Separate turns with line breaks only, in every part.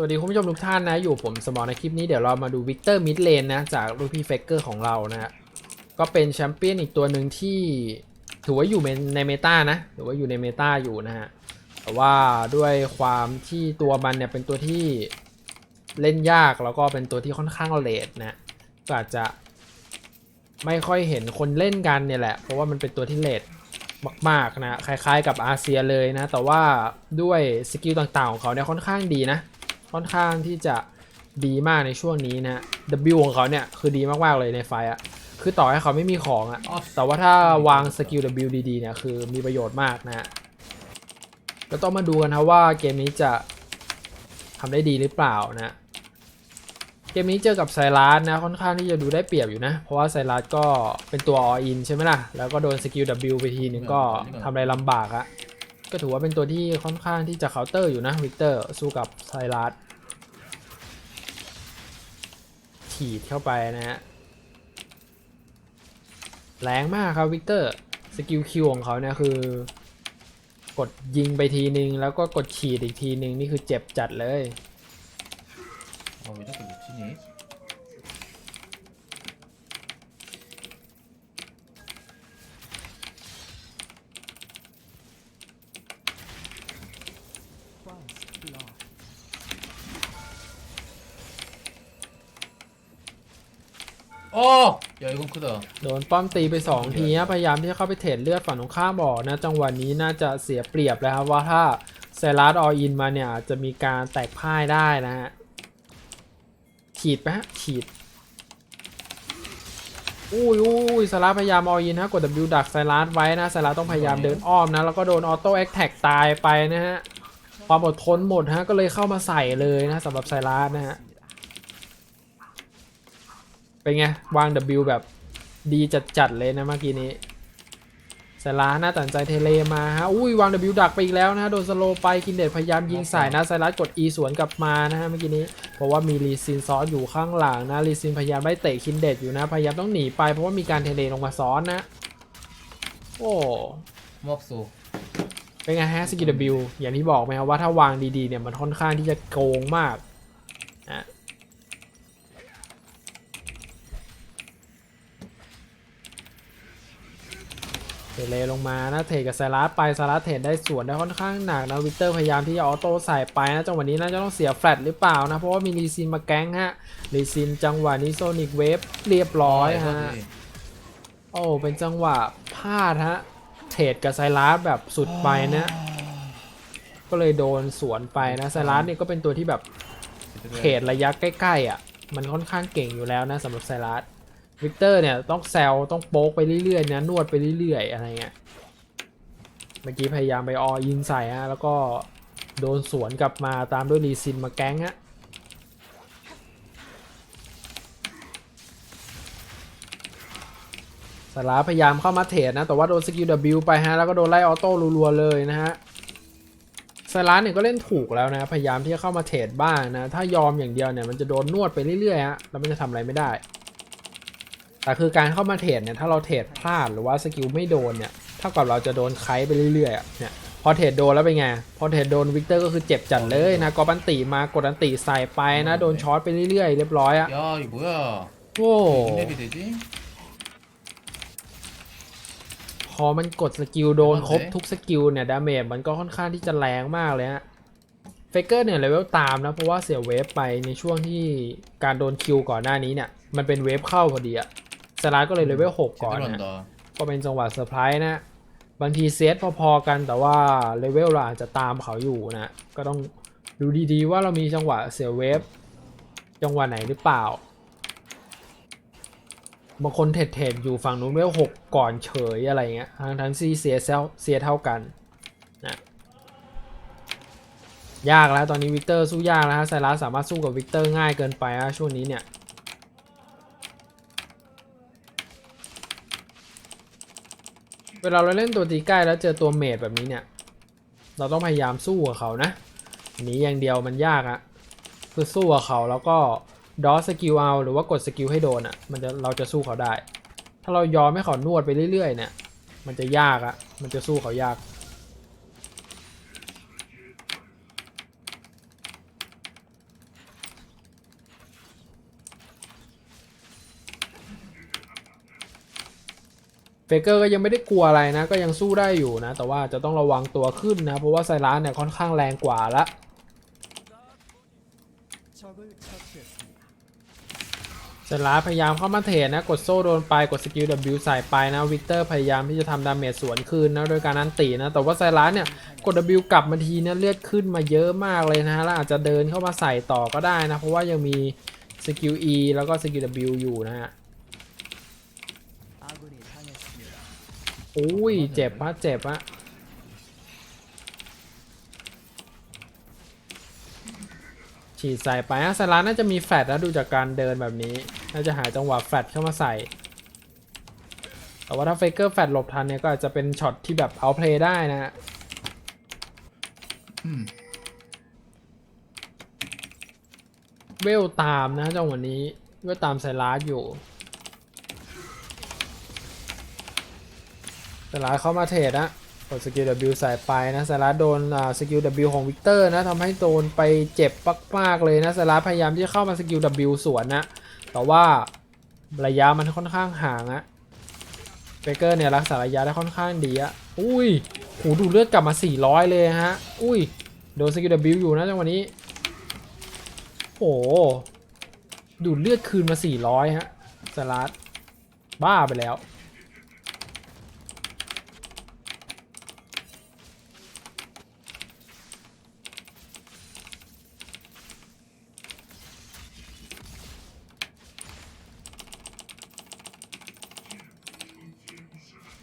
สวัสดีคุณผู้ชมทุกท่านนะ อยู่ผมสมอในคลิปนี้เดี๋ยวเรามาดูวิกเตอร์มิดเลนนะ จากลูกพี่เฟกเกอร์ของเรานะก็เป็นแชมเปี้ยนอีกตัวหนึ่งที่ถือว่าอยู่ในเมตานะถือว่าอยู่ในเมตาอยู่นะฮะแต่ว่าด้วยความที่ตัวมันเนี่ยเป็นตัวที่เล่นยากแล้วก็เป็นตัวที่ค่อนข้างเลทนะก็อาจจะไม่ค่อยเห็นคนเล่นกันเนี่ยแหละ เพราะว่ามันเป็นตัวที่เลทมากๆนะคล้ายๆ กับอาเซียเลยนะ แต่ว่าด้วยสกิลต่างๆของเขาเนี่ยค่อนข้างดีนะ ค่อนข้างที่จะดีมากในช่วงนี้นะ W ของเขาเนี่ยคือดีมากๆเลยในไฟอะคือต่อให้เขาไม่มีของอะ
อ๋อ
แต่ว่าถ้าวางสกิล W ดีๆเนี่ยคือมีประโยชน์มากนะฮะก็ต้องมาดูกันนะว่าเกมนี้จะทำได้ดีหรือเปล่านะเกมนี้เจอกับไซรัสนะค่อนข้างที่จะดูได้เปรียบอยู่นะ เพราะว่าไซรัสก็เป็นตัว all in ใช่ไหมล่ะ แล้วก็โดนสกิล W ไปทีหนึ่งก็ทำอะไรลำบากอะ ก็ถือว่าเป็นตัวที่ค่อนข้างที่จะเคาน์เตอร์อยู่นะวิกเตอร์สู้กับไซรัสถีดเข้าไปนะฮะแรงมากครับวิกเตอร์สกิลคิวของเขาเนี่ยคือกดยิงไปทีนึง แล้วก็กดฉีดอีกทีนึง นี่คือเจ็บจัดเลย
โอาเปที่นี้ 어! 야 이건 크다
โดนป้อมตีไป 2 ทีนะพยายามที่จะเข้าไปเทรดเลือดฝั่งตรงข้ามบอกนะ จังหวะนี้น่าจะเสียเปรียบแล้วครับว่าถ้าเซรัสออินมาเนี่ยจะมีการแตกพ่ายได้นะฮะฉีดไปฮะฉีดอุ้ยอุ้ยไซรัสพยายามออินฮะกด W ดักไซรัสไว้นะไซรัสต้องพยายามเดินอ้อมนะ แล้วก็โดนออโต้แอคแท็กตายไปนะฮะ ความอดทนหมดฮะก็เลยเข้ามาใส่เลยนะสำหรับไซรัสนะฮะ เป็นไง วาง W แบบดีจัดๆเลยนะเมื่อกี้นี้สลาน่าตัดใจเทเลมาฮะ อุ้ยวาง W ดักไปอีกแล้วนะโดนสโลไปกินเดชพยายามยิงใส่นะไซรัสกด E สวนกลับมานะฮะเมื่อกี้นี้ เพราะว่ามีรีซินซ้อนอยู่ข้างหลังนะรีซินพยายามไล่เตะกินเดชอยู่นะ พยายามต้องหนีไปเพราะว่ามีการเทเลลงมาซ้อนนะ โอ้
มอบสู
เป็นไงฮะสกิล W อย่างที่บอกไหมครับว่าถ้าวางดีๆเนี่ยมันค่อนข้างที่จะโกงมาก เทเลลงมานะเทกับซาร่าไปซาร่าเทรดได้สวนได้ค่อนข้างหนักนะวิกเตอร์พยายามที่จะออโต้ใส่ไปนะจังหวะนี้น่าจะต้องเสียแฟลตหรือเปล่านะเพราะว่ามีลีซินมาแก๊งฮะลีซินจังหวะนี้โซนิกเวฟเรียบร้อยฮะโอ้เป็นจังหวะพลาดฮะเทรดกับไซรัสแบบสุดไปนะ ก็เลยโดนสวนไปนะไซรัสเนี่ยก็เป็นตัวที่แบบเทรดระยะใกล้ๆอะมันค่อนข้างเก่งอยู่แล้วนะสำหรับไซรัส วิกเตอร์เนี่ยต้องแซวต้องโป๊กไปเรื่อยๆนะนวดไปเรื่อยๆอะไรเงี้ยเมื่อกี้พยายามไปออยิงใส่ฮะแล้วก็โดนสวนกลับมาตามด้วยรีซินมาแก๊งฮะไซรัสพยายามเข้ามาเทรดนะ แต่ว่าโดนสกิล W ไปฮะ แล้วก็โดนไล่ออโต้รัวๆเลยนะฮะไซรัสเนี่ยก็เล่นถูกแล้วนะ พยายามที่จะเข้ามาเทรดบ้างนะ ถ้ายอมอย่างเดียวเนี่ยมันจะโดนนวดไปเรื่อยๆฮะแล้วมันจะทำอะไรไม่ได้ แต่คือการเข้ามาเทรดเนี่ยถ้าเราเทรดพลาดหรือว่าสกิลไม่โดนเนี่ยเท่ากับเราจะโดนไคไปเรื่อยๆอะเนี่ยพอเทรดโดนแล้วเป็นไง พอเทรดโดนวิกเตอร์ก็คือเจ็บจัดเลยนะกอบันตีมากดอันตีใส่ไปนะ โดนช็อตไปเรื่อยๆเรียบร้อยอะ
야 이거 뭐야
โอ้
랩이 되지?
พอมันกดสกิลโดนครบทุกสกิลเนี่ยดาเมจมันก็ค่อนข้างที่จะแรงมากเลยฮะเฟกเกอร์เนี่ยเลเวลตามนะ เพราะว่าเสียเวฟไปในช่วงที่การโดนคิวก่อนหน้านี้เนี่ย มันเป็นเวฟเข้าพอดีอะ สลาก็เลยเลเวลหกก่อนนะก็เป็นจังหวะเซอร์ไพรส์นะ บางทีเซตพอๆกันแต่ว่าเลเวลเราอาจจะตามเขาอยู่นะ ก็ต้องดูดีๆว่าเรามีจังหวะเสียเวฟจังหวะไหนหรือเปล่า บางคนเทรดๆอยู่ฝั่งนู้นเลเวลหกก่อนเฉยอะไรเงี้ยทั้งทั้งซีเสียเสียเท่ากันนะยากแล้วตอนนี้วิกเตอร์สู้ยากแล้วฮะไซรัสสามารถสู้กับวิกเตอร์ง่ายเกินไปฮะช่วงนี้เนี่ย เวลาเราเล่นตัวตีใกล้แล้วเจอตัวเมดแบบนี้เนี่ย เราต้องพยายามสู้กับเขานะหนีอย่างเดียวมันยากอะคือสู้กับเขาแล้วก็ดอสกิลเอาหรือว่ากดสกิลให้โดนอะมันจะเราจะสู้เขาได้ ถ้าเรายอมให้เขานวดไปเรื่อยๆเนี่ย มันจะยากอะมันจะสู้เขายาก เฟเกอร์ก็ยังไม่ได้กลัวอะไรนะ ก็ยังสู้ได้อยู่นะ แต่ว่าจะต้องระวังตัวขึ้นนะ เพราะว่าไซรัสเนี่ยค่อนข้างแรงกว่าละไซรัสพยายามเข้ามาเทรดนะ กดโซ่โดนไป กดสกิล W ใส่ไปนะวิกเตอร์พยายามที่จะทำดาเมจสวนคืนนะ โดยการนั้นตีนะ แต่ว่าไซรัสเนี่ย กด W กลับมาทีนะเลือดขึ้นมาเยอะมากเลยนะแล้วอาจจะเดินเข้ามาใส่ต่อก็ได้นะ เพราะว่ายังมีสกิล E แล้วก็สกิล W อยู่นะฮะ อุ้ยเจ็บปะเจ็บปะฉีดใส่ไปอะสลาน่าจะมีแฟลตนะดูจากการเดินแบบนี้ น่าจะหาจังหวะแฟลตเข้ามาใส่ แต่ว่าถ้าเฟกเกอร์แฟลตหลบทันเนี่ยก็อาจจะเป็นช็อตที่แบบเอาเพลย์ได้นะฮะ
음.
เวลตามนะจังหวะนี้เวลตามไซรัสอยู่ ไซรัสเข้ามาเทรดนะกดสกิล W ใส่ไปนะไซรัสโดนสกิล W ของวิกเตอร์นะทำให้โดนไปเจ็บมากๆเลยนะไซรัสพยายามที่จะเข้ามาสกิล W สวนนะแต่ว่าระยะมันค่อนข้างห่างอะเบเกอร์เนี่ยรักษาระยะได้ค่อนข้างดีอะอุ้ยโหดูเลือดกลับมา 400 เลยฮะ อุ้ย โดนสกิล W อยู่นะจังหวะนี้ โอ้โหดูดเลือดคืนมา 400 ฮะสลัดบ้าไปแล้ว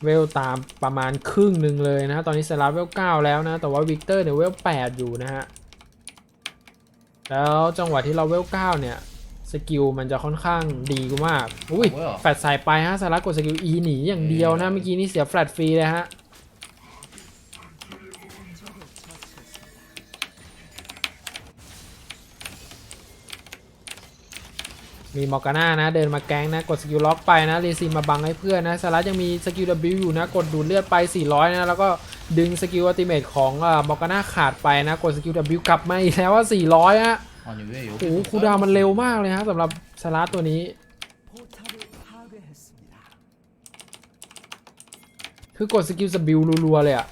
เวลตามประมาณครึ่งหนึ่งเลยนะฮะตอนนี้สลัดเวล9แล้วนะ แต่ว่าวิกเตอร์เนี่ยเวล8อยู่นะฮะ แล้วจังหวะที่เราเวล9เนี่ยสกิลมันจะค่อนข้างดีมาก อุ้ย
โอ้ยเหรอ
แฟลตใส่ไปฮะสลัดกดสกิล E หนีอย่างเดียวนะ
เออ
เมื่อกี้นี่เสียแฟลตฟรีเลยฮะ มีมอร์กาน่านะ เดินมาแก๊งนะ กดสกิลล็อกไปนะรีซีมาบังให้เพื่อนนะสลัดยังมีสกิล W อยู่นะ กดดูดเลือดไป 400 นะ แล้วก็ดึงสกิลอัลติเมทของมอร์กาน่าขาดไปนะ กดสกิล W กลับมาอีกแล้วว่า 400ฮะโอ้โหคูดาวมันเร็วมากเลยฮะสำหรับสลัดตัวนี้ คือกดสกิลสบิลรัวๆเลยอะ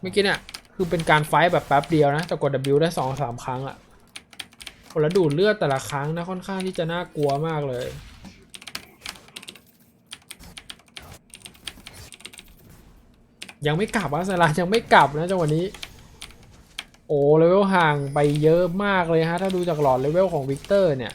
เมื่อกี้เนี่ยคือเป็นการไฟแบบแป๊บเดียวนะแต่กด W ได้ 2-3 ครั้งอะ คนละดูดเลือดแต่ละครั้งนะค่อนข้างที่จะน่ากลัวมากเลยยังไม่กลับว่าสลายังไม่กลับนะจังหวะนี้ โอ้เลเวลห่างไปเยอะมากเลยฮะ ถ้าดูจากหลอดเลเวลของวิกเตอร์เนี่ย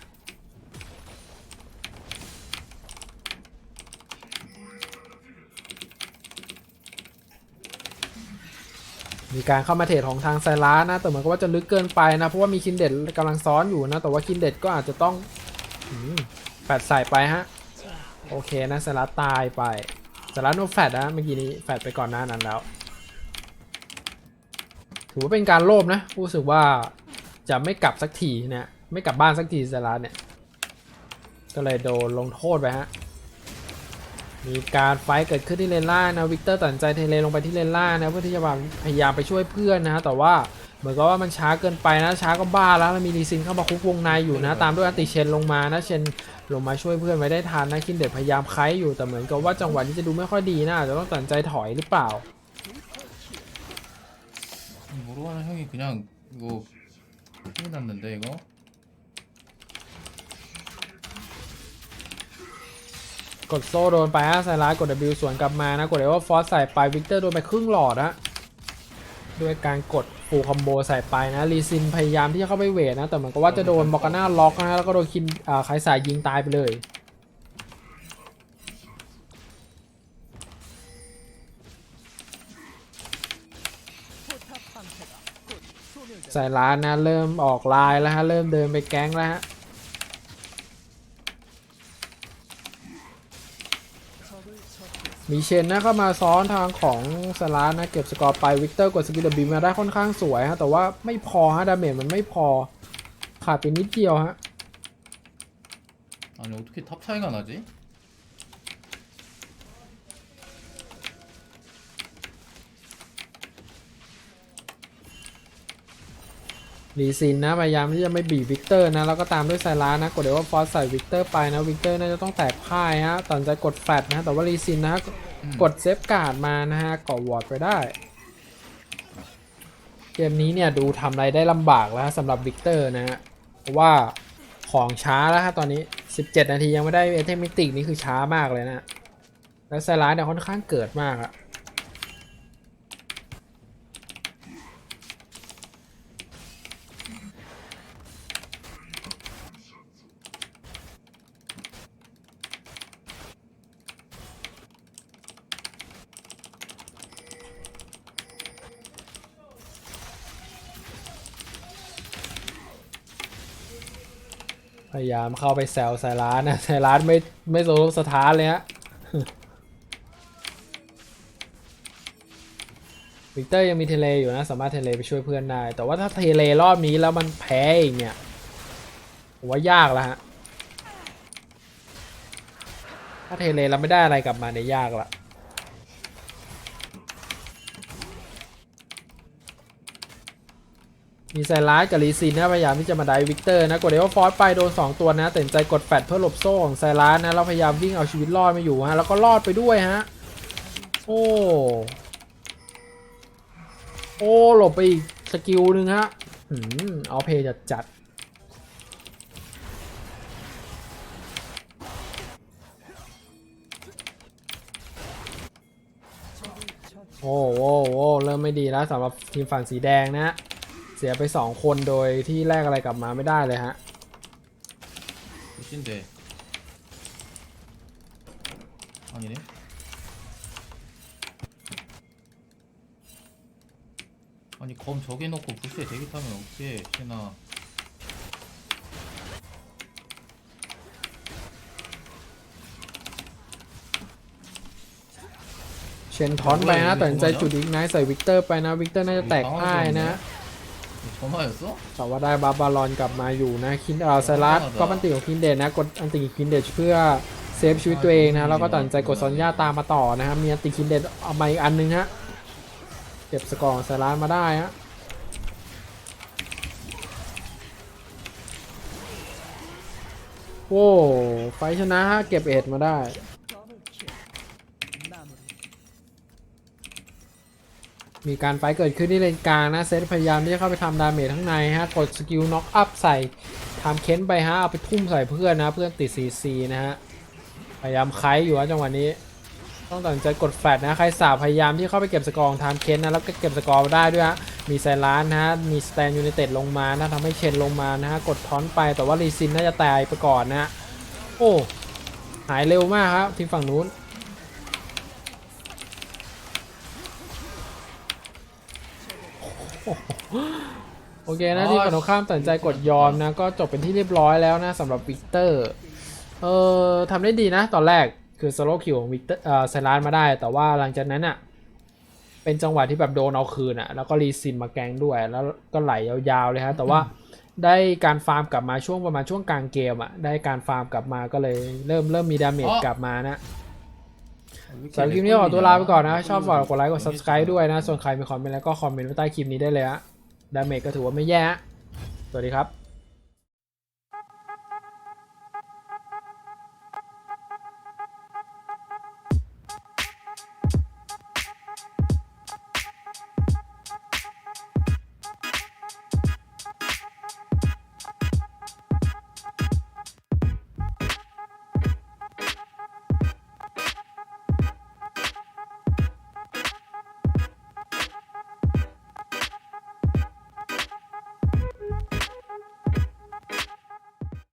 มีการเข้ามาเทรดของทางไซรัสนะ แต่เหมือนกับว่าจะลึกเกินไปนะ เพราะว่ามีคินเด็ดกำลังซ้อนอยู่นะ แต่ว่าคินเด็ดก็อาจจะต้องอแฟดใส่ไปฮะ โอเคนะไซรัสตายไปไซรัสโนแฟดนะเมื่อกี้นี้แฟดไปก่อนหน้านั้นแล้ว ถือว่าเป็นการโลภนะรู้สึกว่าจะไม่กลับสักทีนะไม่กลับบ้านสักทีไซรัสเนี่ย ก็เลยโดนลงโทษไปฮะ มีการไฟท์เกิดขึ้นที่เลนล่างนะวิกเตอร์ตัดสินใจเทเลลงไปที่เลนล่างนะเพื่อที่จะพยายามไปช่วยเพื่อนนะแต่ว่าเหมือนกับว่ามันช้าเกินไปนะช้าก็บ้าแล้วแล้วมีลีซินเข้ามาคุกวงในอยู่นะ ตามด้วยอันติเชนลงมานะเชนลงมาช่วยเพื่อนไว้ได้ทันนะคินเด็ดพยายามไคายอยู่แต่เหมือนกับว่าจังหวะนี้จะดูไม่ค่อยดีนะอาจจะต้องตัดสินใจถอยหรือเปล่า
모로하는 형이 그냥 이거 큰일 났는데 이거
กดโซ่โดนไปฮะไซรัสกด W สวนกลับมานะกดเอว่าฟอสใส่ไปวิกเตอร์โดนไปครึ่งหลอดนะด้วยการกดฟูคอมโบใส่ไปนะลีซินพยายามที่จะเข้าไปเวทนะ แต่เหมือนกับว่าจะโดนมอกาน่าล็อกนะแล้วก็โดนคินอ่ไคสายยิงตายไปเลยใส่ร้านนะเริ่มออกลายแล้วฮะเริ่มเดินไปแก๊งแล้วฮะ มีเชนนะเข้ามาซ้อนทางของสลานะเก็บสกอร์ไปวิกเตอร์กดสกิลบีมาได้ค่อนข้างสวยฮะแต่ว่าไม่พอฮะดาเมจมันไม่พอขาดไปนิดเดียวฮะ
아니 어떻게 탑 차이가 나지?
รีซินนะพยายามที่จะไม่บีบวิกเตอร์นะแล้วก็ตามด้วยไซรานะกดเดว่าฟอสใส่วิกเตอร์ไปนะวิกเตอร์น่าจะต้องแตกพ่ายฮะตัดสินใจกดแฟลตนะแต่ว่ารีซินนะฮะกดเซฟการ์ดมานะฮะก่อวอร์ดไปได้ เกมนี้เนี่ยดูทำอะไรได้ลำบากแล้วสำหรับวิกเตอร์นะฮะเพราะว่าของช้าแล้วฮะตอนนี้ 17 นาทียังไม่ได้เอเทมิติกนี่คือช้ามากเลยนะ แล้วไซรัสเนี่ยค่อนข้างเกิดมากอะ พยายามเข้าไปแซวไซรัสนะไซรัสไม่ไม่โซโลสถานเลยฮะวิกเตอร์ยังมีเทเลอยู่นะ สามารถเทเลไปช่วยเพื่อนได้ แต่ว่าถ้าเทเลรอบนี้แล้วมันแพ้อีกเนี่ยผมว่ายากแล้วฮะ ถ้าเทเลแล้วไม่ได้อะไรกลับมาเนี่ยยากละ มีไซรัสกับลีซินนะพยายามที่จะมาได้วิกเตอร์นะกดเดวฟอร์สไปโดน 2 ตัวนะตัดใจกดแฟดเพื่อหลบโซ่ของไซรัสนะแล้วพยายามวิ่งเอาชีวิตรอดมาอยู่ฮะแล้วก็รอดไปด้วยฮะโอ้โอ้หลบไปอีกสกิลหนึ่งฮะหืมเอาเพย์จัดจัดโอ้โอ้โอ้เริ่มไม่ดีแล้วสำหรับทีมฝั่งสีแดงนะฮะ สียไป 2 คนโดยที่แลกอะไรกลับมาไม่ได้เลยฮะ
끝인데 아니네 아니 검 저기 놓고 부스에 대기 타면 어떻게 신아
เชนทอนไปนะตัดสินใจจุดอีกไนท์ใส่วิกเตอร์ไปนะ วิกเตอร์น่าจะแตกพ่ายนะ
ผมว่าสู้
แต่ว่าได้บาบารอนกลับมาอยู่นะคินเออไซรัสเอก็อันติของคินเดชนะกดอันติคินเดชเพื่อเซฟชีวิตตัวเองนะแล้วก็ตัดใจกดซอนย่าตามมาต่อนะครับมีอันติคินเดชเอามาอีกอันนึงฮะเก็บสกอร์ของไซรัสมาได้ฮะโว้ไฟชนะฮะเก็บเอ็ดมาได้ มีการไฟเกิดขึ้นที่เลนกลางนะเซตพยายามที่จะเข้าไปทำดาเมจข้งในฮะกดสกิลน็อกอัพใส่ทำเค้นไปฮะเอาไปทุ่มใส่เพื่อนนะเพื่อนติด CC นะฮะพยายามไคายอยู่ฮะจังหวะนี้ ต้องตัดใจกดแฟลชนะใครสาพยายามที่เข้าไปเก็บสกอร์ทามเค้นนะแล้วก็เก็บสกอร์ได้ด้วยฮะมีไซรานนะฮะมีสแตนยูไนเต็ดลงมานะทำให้เชนลงมานะฮะกดทอนไปแต่ว่ารีซินน่าจะตายไปก่อนนะฮะโอ้หายเร็วมากครับทีมฝั่งนู้น โอเคนะที่ฝั่งตรงข้ามตัดใจกดยอมนะ ก็จบเป็นที่เรียบร้อยแล้วนะสำหรับวิกเตอร์เออทำได้ดีนะ ตอนแรกคือสโลคิวของวิกเตอร์เอ่อไซรานมาได้ แต่ว่าหลังจากนั้นอะเป็นจังหวะที่แบบโดนเอาคืนอะแล้วก็รีซินมาแกงด้วย แล้วก็ไหลยาวๆเลยฮะแต่ว่าได้การฟาร์มกลับมาช่วงประมาณช่วงกลางเกมอะได้การฟาร์มกลับมาก็เลยเริ่มเริ่มมีดาเมจกลับมานะ สำหรับคลิปนี้ขอตัวลาไปก่อนนะ ชอบฝากกดไลค์กด subscribe ด้วยนะ ส่วนใครมีคอมเมนต์แล้วก็คอมเมนต์ไว้ใต้คลิปนี้ได้เลยฮะดาเมจก็ถือว่าไม่แย่ สวัสดีครับ